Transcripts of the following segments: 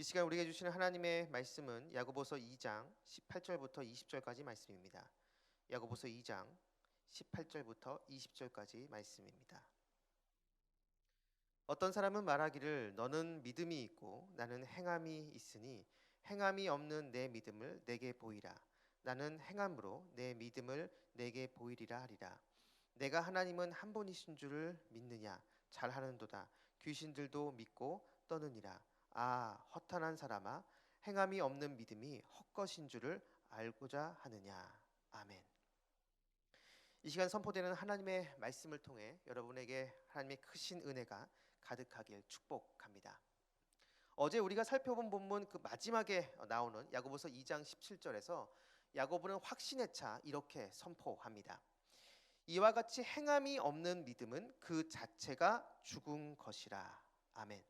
이 시간 우리에게 주시는 하나님의 말씀은 야고보서 2장 18절부터 20절까지 말씀입니다. 야고보서 2장 18절부터 20절까지 말씀입니다. 어떤 사람은 말하기를 너는 믿음이 있고 나는 행함이 있으니 행함이 없는 내 믿음을 내게 보이라. 나는 행함으로 내 믿음을 내게 보이리라 하리라. 내가 하나님은 한 분이신 줄을 믿느냐? 잘하는도다. 귀신들도 믿고 떠느니라 아 허탄한 사람아 행함이 없는 믿음이 헛것인 줄을 알고자 하느냐 아멘 이 시간 선포되는 하나님의 말씀을 통해 여러분에게 하나님의 크신 은혜가 가득하길 축복합니다. 어제 우리가 살펴본 본문 그 마지막에 나오는 야고보서 2장 17절에서 야고보는 확신의 차 이렇게 선포합니다. 이와 같이 행함이 없는 믿음은 그 자체가 죽은 것이라. 아멘.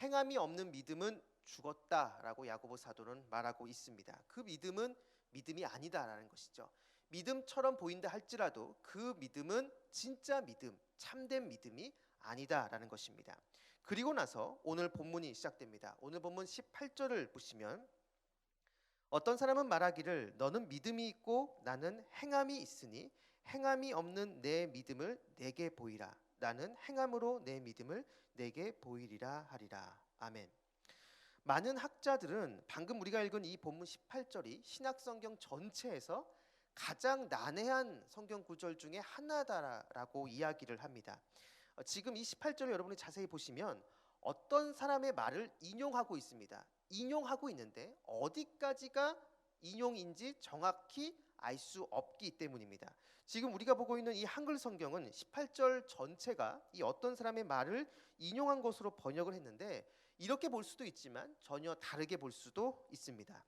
행함이 없는 믿음은 죽었다라고 야고보 사도는 말하고 있습니다. 그 믿음은 믿음이 아니다라는 것이죠. 믿음처럼 보인다 할지라도 그 믿음은 진짜 믿음, 참된 믿음이 아니다라는 것입니다. 그리고 나서 오늘 본문이 시작됩니다. 오늘 본문 18절을 보시면 어떤 사람은 말하기를 너는 믿음이 있고 나는 행함이 있으니 행함이 없는 내 믿음을 내게 보이라. 나는 행함으로 내 믿음을 내게 보이리라 하리라. 아멘. 많은 학자들은 방금 우리가 읽은 이 본문 18절이 신약 성경 전체에서 가장 난해한 성경 구절 중에 하나다라고 이야기를 합니다. 어, 지금 이 18절을 여러분이 자세히 보시면 어떤 사람의 말을 인용하고 있습니다. 인용하고 있는데 어디까지가 인용인지 정확히 알 수 없기 때문입니다. 지금 우리가 보고 있는 이 한글 성경은 18절 전체가 이 어떤 사람의 말을 인용한 것으로 번역을 했는데 이렇게 볼 수도 있지만 전혀 다르게 볼 수도 있습니다.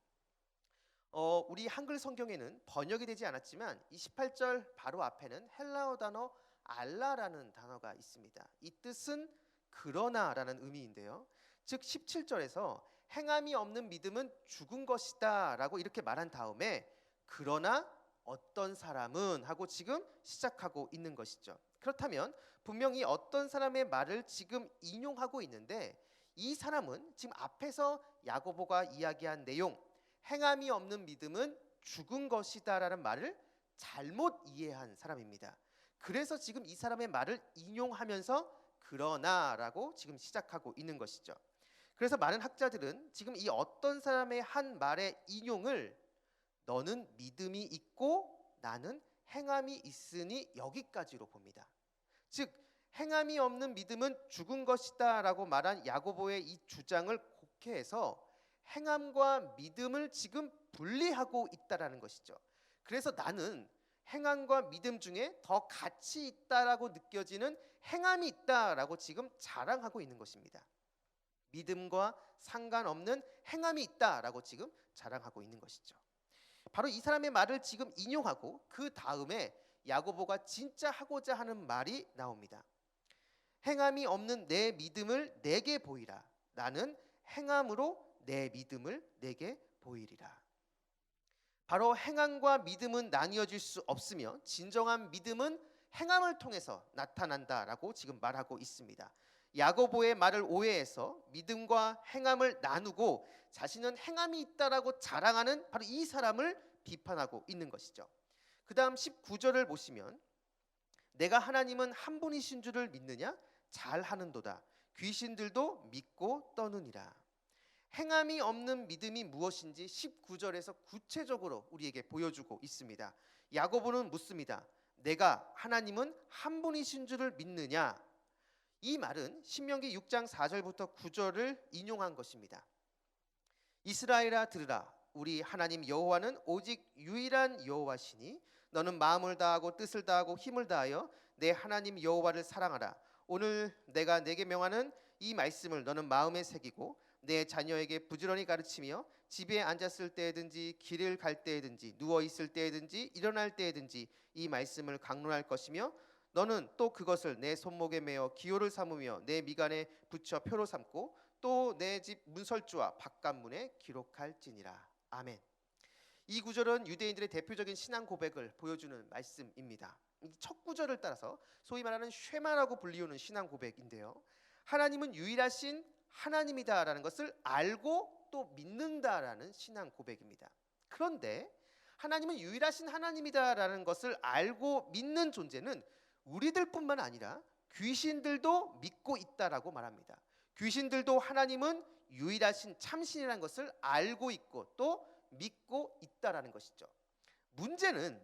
어, 우리 한글 성경에는 번역이 되지 않았지만 이 18절 바로 앞에는 헬라어 단어 알라라는 단어가 있습니다. 이 뜻은 그러나라는 의미인데요. 즉 17절에서 행함이 없는 믿음은 죽은 것이다라고 이렇게 말한 다음에 그러나 어떤 사람은 하고 지금 시작하고 있는 것이죠. 그렇다면 분명히 어떤 사람의 말을 지금 인용하고 있는데 이 사람은 지금 앞에서 야고보가 이야기한 내용 행함이 없는 믿음은 죽은 것이다라는 말을 잘못 이해한 사람입니다. 그래서 지금 이 사람의 말을 인용하면서 그러나라고 지금 시작하고 있는 것이죠. 그래서 많은 학자들은 지금 이 어떤 사람의 한 말의 인용을 너는 믿음이 있고 나는 행함이 있으니 여기까지로 봅니다. 즉 행함이 없는 믿음은 죽은 것이다라고 말한 야고보의 이 주장을 곡해해서 행함과 믿음을 지금 분리하고 있다라는 것이죠. 그래서 나는 행함과 믿음 중에 더 가치 있다라고 느껴지는 행함이 있다라고 지금 자랑하고 있는 것입니다. 믿음과 상관없는 행함이 있다라고 지금 자랑하고 있는 것이죠. 바로 이 사람의 말을 지금 인용하고 그 다음에 야고보가 진짜 하고자 하는 말이 나옵니다. 행함이 없는 내 믿음을 내게 보이라. 나는 행함으로 내 믿음을 내게 보이리라. 바로 행함과 믿음은 나뉘어질 수 없으며 진정한 믿음은 행함을 통해서 나타난다라고 지금 말하고 있습니다. 야고보의 말을 오해해서 믿음과 행함을 나누고 자신은 행함이 있다라고 자랑하는 바로 이 사람을 비판하고 있는 것이죠. 그 다음 19절을 보시면 내가 하나님은 한 분이신 줄을 믿느냐 잘 하는도다 귀신들도 믿고 떠느니라. 행함이 없는 믿음이 무엇인지 19절에서 구체적으로 우리에게 보여주고 있습니다. 야고보는 묻습니다. 내가 하나님은 한 분이신 줄을 믿느냐? 이 말은 신명기 6장 4절부터 9절을 인용한 것입니다. 이스라엘아 들으라 우리 하나님 여호와는 오직 유일한 여호와시니 너는 마음을 다하고 뜻을 다하고 힘을 다하여 내 하나님 여호와를 사랑하라 오늘 내가 내게 명하는 이 말씀을 너는 마음에 새기고 내 자녀에게 부지런히 가르치며 집에 앉았을 때든지 길을 갈 때든지 누워 있을 때든지 일어날 때든지 이 말씀을 강론할 것이며 너는 또 그것을 내 손목에 매어 기호를 삼으며 내 미간에 붙여 표로 삼고 또 내 집 문설주와 바깥문에 기록할지니라. 아멘. 이 구절은 유대인들의 대표적인 신앙 고백을 보여주는 말씀입니다. 첫 구절을 따라서 소위 말하는 쉐마라고 불리우는 신앙 고백인데요. 하나님은 유일하신 하나님이다라는 것을 알고 또 믿는다라는 신앙 고백입니다. 그런데 하나님은 유일하신 하나님이다라는 것을 알고 믿는 존재는 우리들뿐만 아니라 귀신들도 믿고 있다라고 말합니다. 귀신들도 하나님은 유일하신 참신이라는 것을 알고 있고 또 믿고 있다라는 것이죠. 문제는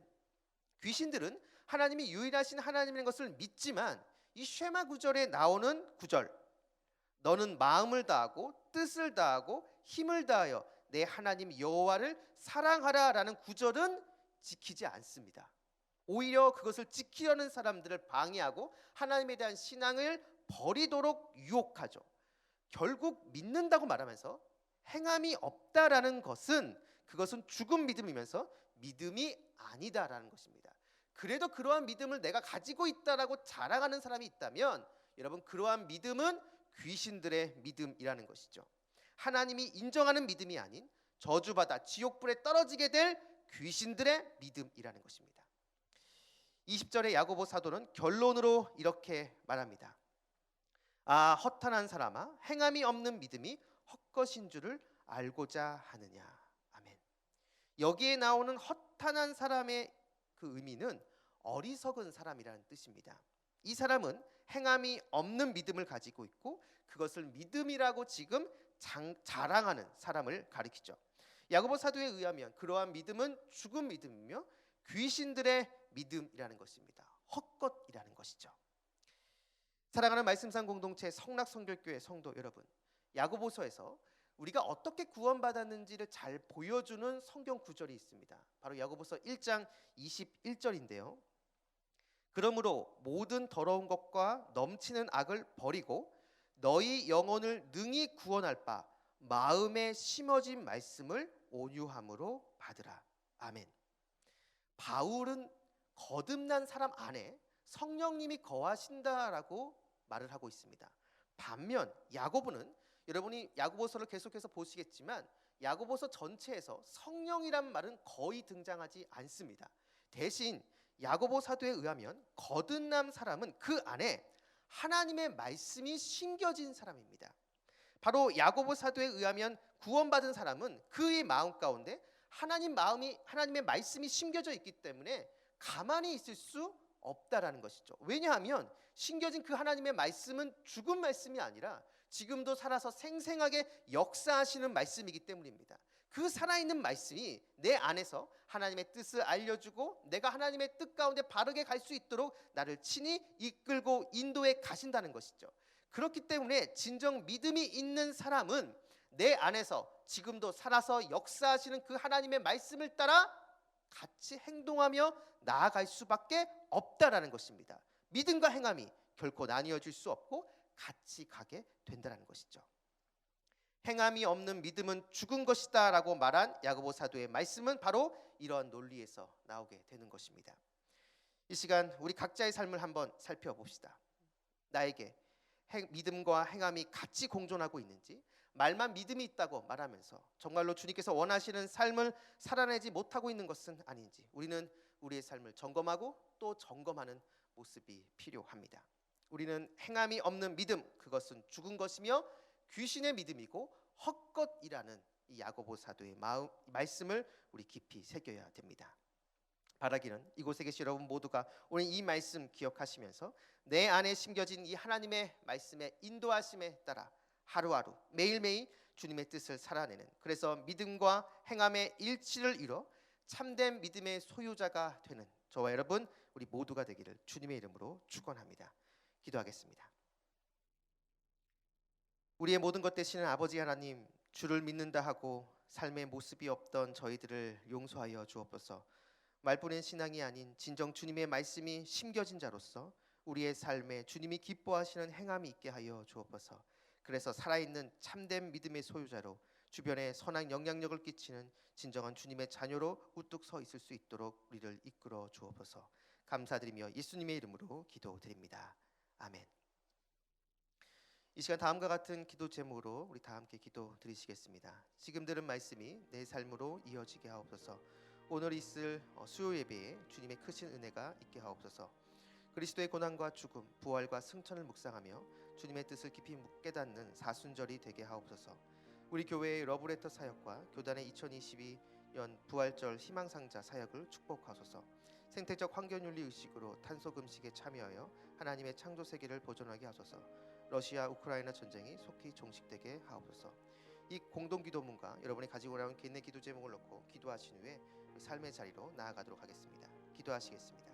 귀신들은 하나님이 유일하신 하나님인 것을 믿지만 이 쉐마 구절에 나오는 구절 너는 마음을 다하고 뜻을 다하고 힘을 다하여 내 하나님 여호와를 사랑하라라는 구절은 지키지 않습니다. 오히려 그것을 지키려는 사람들을 방해하고 하나님에 대한 신앙을 버리도록 유혹하죠. 결국 믿는다고 말하면서 행함이 없다라는 것은 그것은 죽은 믿음이면서 믿음이 아니다라는 것입니다. 그래도 그러한 믿음을 내가 가지고 있다라고 자랑하는 사람이 있다면 여러분 그러한 믿음은 귀신들의 믿음이라는 것이죠. 하나님이 인정하는 믿음이 아닌 저주받아 지옥불에 떨어지게 될 귀신들의 믿음이라는 것입니다. 20절의 야고보 사도는 결론으로 이렇게 말합니다. 아 허탄한 사람아 행함이 없는 믿음이 헛것인 줄을 알고자 하느냐. 아멘. 여기에 나오는 허탄한 사람의 그 의미는 어리석은 사람이라는 뜻입니다. 이 사람은 행함이 없는 믿음을 가지고 있고 그것을 믿음이라고 지금 장, 자랑하는 사람을 가리키죠. 야고보 사도에 의하면 그러한 믿음은 죽은 믿음이며 귀신들의 믿음이라는 것입니다. 헛것이라는 것이죠. 사랑하는 말씀상 공동체 성락 성결교회 성도 여러분, 야고보서에서 우리가 어떻게 구원받았는지를 잘 보여주는 성경 구절이 있습니다. 바로 야고보서 1장 21절인데요. 그러므로 모든 더러운 것과 넘치는 악을 버리고 너희 영혼을 능히 구원할 바 마음에 심어진 말씀을 온유함으로 받으라. 아멘. 바울은 거듭난 사람 안에 성령님이 거하신다라고 말을 하고 있습니다. 반면 야고보는 여러분이 야고보서를 계속해서 보시겠지만 야고보서 전체에서 성령이란 말은 거의 등장하지 않습니다. 대신 야고보 사도에 의하면 거듭난 사람은 그 안에 하나님의 말씀이 심겨진 사람입니다. 바로 야고보 사도에 의하면 구원받은 사람은 그의 마음 가운데 하나님 마음이 하나님의 말씀이 심겨져 있기 때문에 가만히 있을 수 없다라는 것이죠. 왜냐하면 심겨진 그 하나님의 말씀은 죽은 말씀이 아니라 지금도 살아서 생생하게 역사하시는 말씀이기 때문입니다. 그 살아있는 말씀이 내 안에서 하나님의 뜻을 알려주고 내가 하나님의 뜻 가운데 바르게 갈 수 있도록 나를 친히 이끌고 인도해 가신다는 것이죠. 그렇기 때문에 진정 믿음이 있는 사람은 내 안에서 지금도 살아서 역사하시는 그 하나님의 말씀을 따라 같이 행동하며 나아갈 수밖에 없다라는 것입니다. 믿음과 행함이 결코 나뉘어질 수 없고 같이 가게 된다는 것이죠. 행함이 없는 믿음은 죽은 것이다라고 말한 야고보 사도의 말씀은 바로 이러한 논리에서 나오게 되는 것입니다. 이 시간 우리 각자의 삶을 한번 살펴봅시다. 나에게 행, 믿음과 행함이 같이 공존하고 있는지 말만 믿음이 있다고 말하면서 정말로 주님께서 원하시는 삶을 살아내지 못하고 있는 것은 아닌지 우리는 우리의 삶을 점검하고 또 점검하는 모습이 필요합니다. 우리는 행함이 없는 믿음 그것은 죽은 것이며 귀신의 믿음이고 헛것이라는 이 야고보 사도의 마음 말씀을 우리 깊이 새겨야 됩니다. 바라기는 이곳에 계신 여러분 모두가 오늘 이 말씀 기억하시면서 내 안에 심겨진 이 하나님의 말씀의 인도하심에 따라 하루하루 매일매일 주님의 뜻을 살아내는 그래서 믿음과 행함의 일치를 이뤄 참된 믿음의 소유자가 되는 저와 여러분 우리 모두가 되기를 주님의 이름으로 축원합니다. 기도하겠습니다. 우리의 모든 것 되시는 아버지 하나님 주를 믿는다 하고 삶의 모습이 없던 저희들을 용서하여 주옵소서. 말뿐인 신앙이 아닌 진정 주님의 말씀이 심겨진 자로서 우리의 삶에 주님이 기뻐하시는 행함이 있게 하여 주옵소서. 그래서 살아있는 참된 믿음의 소유자로 주변에 선한 영향력을 끼치는 진정한 주님의 자녀로 우뚝 서 있을 수 있도록 우리를 이끌어 주옵소서. 감사드리며 예수님의 이름으로 기도드립니다. 아멘. 이 시간 다음과 같은 기도 제목으로 우리 다 함께 기도 드리시겠습니다. 지금 들은 말씀이 내 삶으로 이어지게 하옵소서. 오늘 있을 어, 수요 예배에 주님의 크신 은혜가 있게 하옵소서. 그리스도의 고난과 죽음, 부활과 승천을 묵상하며 주님의 뜻을 깊이 깨닫는 사순절이 되게 하옵소서. 우리 교회의 러브레터 사역과 교단의 2022년 부활절 희망상자 사역을 축복하소서. 생태적 환경윤리 의식으로 탄소 금식에 참여하여 하나님의 창조 세계를 보존하게 하소서. 러시아 우크라이나 전쟁이 속히 종식되게 하옵소서. 이 공동 기도문과 여러분이 가지고 나온 개인의 기도 제목을 놓고 기도하신 후에 삶의 자리로 나아가도록 하겠습니다. 기도하시겠습니다.